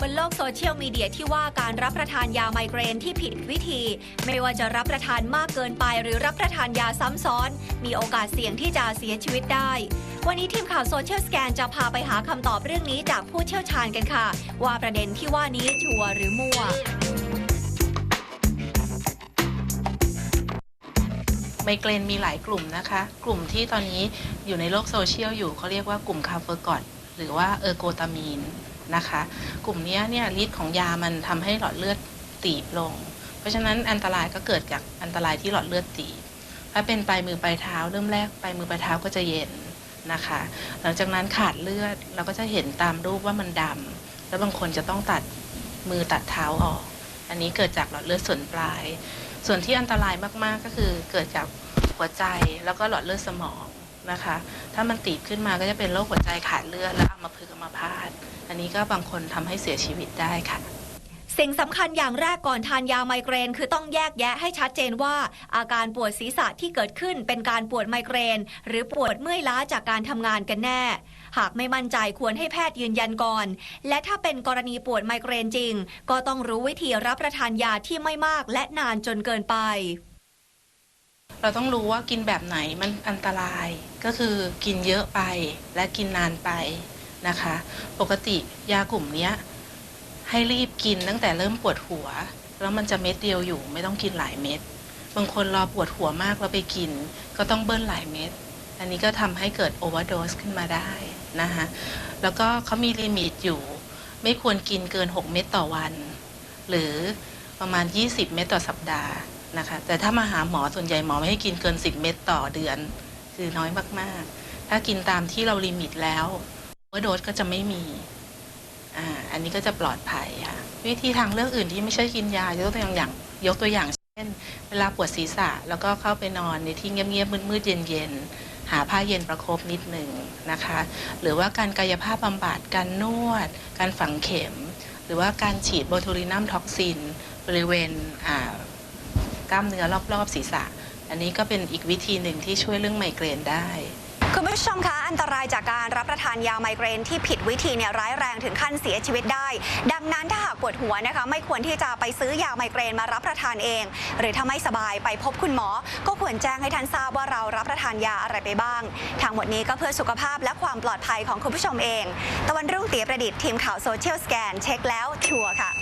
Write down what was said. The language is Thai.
บนโลกโซเชียลมีเดียที่ว่าการรับประทานยาไมเกรนที่ผิดวิธี ไม่ว่าจะรับประทานมากเกินไปหรือรับประทานยาซ้ำซ้อน มีโอกาสเสี่ยงที่จะเสียชีวิตได้ วันนี้ทีมข่าวโซเชียลสแกนจะพาไปหาคำตอบเรื่องนี้จากผู้เชี่ยวชาญกันค่ะ ว่าประเด็นที่ว่านี้ชัวหรือมั่วไมเกรนมีหลายกลุ่มนะคะ กลุ่มที่ตอนนี้อยู่ในโลกโซเชียลอยู่เขาเรียกว่ากลุ่มคาเฟอร์กอด หรือว่าเออร์โกตามีนนะคะ กลุ่มนี้เนี่ยฤทธิ์ของยามันทำให้หลอดเลือดตีบลง เพราะฉะนั้นอันตรายก็เกิดจากอันตรายที่หลอดเลือดตีบถ้าเป็นปลายมือปลายเท้าเริ่มแรกปลายมือปลายเท้าก็จะเย็นนะคะ หลังจากนั้นขาดเลือดเราก็จะเห็นตามรูปว่ามันดำแล้วบางคนจะต้องตัดมือตัดเท้าออก อันนี้เกิดจากหลอดเลือดส่วนปลาย ส่วนที่อันตรายมากๆก็คือเกิดจากหัวใจแล้วก็หลอดเลือดสมอง นะคะ ถ้ามันตีบขึ้นมาก็จะเป็นโรคหัวใจขาดเลือดและอัมพฤกษ์อัมพาตอันนี้ก็บางคนทำให้เสียชีวิตได้ค่ะสิ่งสำคัญอย่างแรกก่อนทานยาไมเกรน คือต้องแยกแยะให้ชัดเจนว่า อาการปวดศีรษะที่เกิดขึ้นเป็นการปวดไมเกรน หรือปวดเมื่อยล้าจากการทำงานกันแน่ หากไม่มั่นใจควรให้แพทย์ยืนยันก่อน และถ้าเป็นกรณีปวดไมเกรนจริง ก็ต้องรู้วิธีรับประทานยาที่ไม่มากและนานจนเกินไป เราต้องรู้ว่ากินแบบไหนมันอันตราย ก็คือกินเยอะไปและกินนานไปนะคะ ปกติยากลุ่มนี้ให้รีบกินตั้งแต่เริ่มปวดหัว แล้วมันจะเม็ดเดียวอยู่ ไม่ต้องกินหลายเม็ด บางคนรอปวดหัวมากแล้วไปกิน ก็ต้องเบิ้ลหลายเม็ด อันนี้ก็ทำให้เกิดโอเวอร์โดสขึ้นมาได้นะคะแล้วก็เขามีลิมิตอยู่ ไม่ควรกินเกิน 6 เม็ดต่อวัน หรือประมาณ 20 เม็ดต่อสัปดาห์ นะคะ แต่ถ้ามาหาหมอส่วนใหญ่หมอไม่ให้กินเกิน 10 เม็ดต่อเดือน คือน้อยมากๆ ถ้ากินตามที่เราลิมิตแล้วว่าโดสก็จะไม่มีอ่าอันนี้ก็จะปลอดภัยค่ะ วิธีทางเลือกอื่นที่ไม่ใช่กินยายกตัวอย่างอย่าง ยกตัวอย่างเช่น เวลาปวดศีรษะแล้วก็เข้าไปนอนในที่เงียบๆมืดๆเย็นๆหาผ้าเย็นประคบนิดหนึ่งนะคะ หรือว่าการกายภาพบำบัดการนวด การฝังเข็ม หรือว่าการฉีดโบทูลินัมท็อกซินบริเวณอ่า กล้ามเนื้อรอบๆศีรษะ อันนี้ก็เป็นอีกวิธีหนึ่งที่ช่วยเรื่องไมเกรนได้คุณผู้ชมคะอันตรายจากการรับประทานยาไมเกรนที่ผิดวิธีเนี่ยร้ายแรงถึงขั้นเสียชีวิตได้ ดังนั้นถ้าหากปวดหัวนะคะ ไม่ควรที่จะไปซื้อยาไมเกรนมารับประทานเอง หรือถ้าไม่สบายไปพบคุณหมอ ก็ควรแจ้งให้ท่านทราบว่าเรารับประทานยาอะไรไปบ้างทั้งหมดนี้ก็เพื่อสุขภาพและความปลอดภัยของคุณผู้ชมเอง ตะวันรุ่งเตียประดิษฐ์ทีมข่าวโซเชียลสแกนเช็คแล้วชัวร์ค่ะ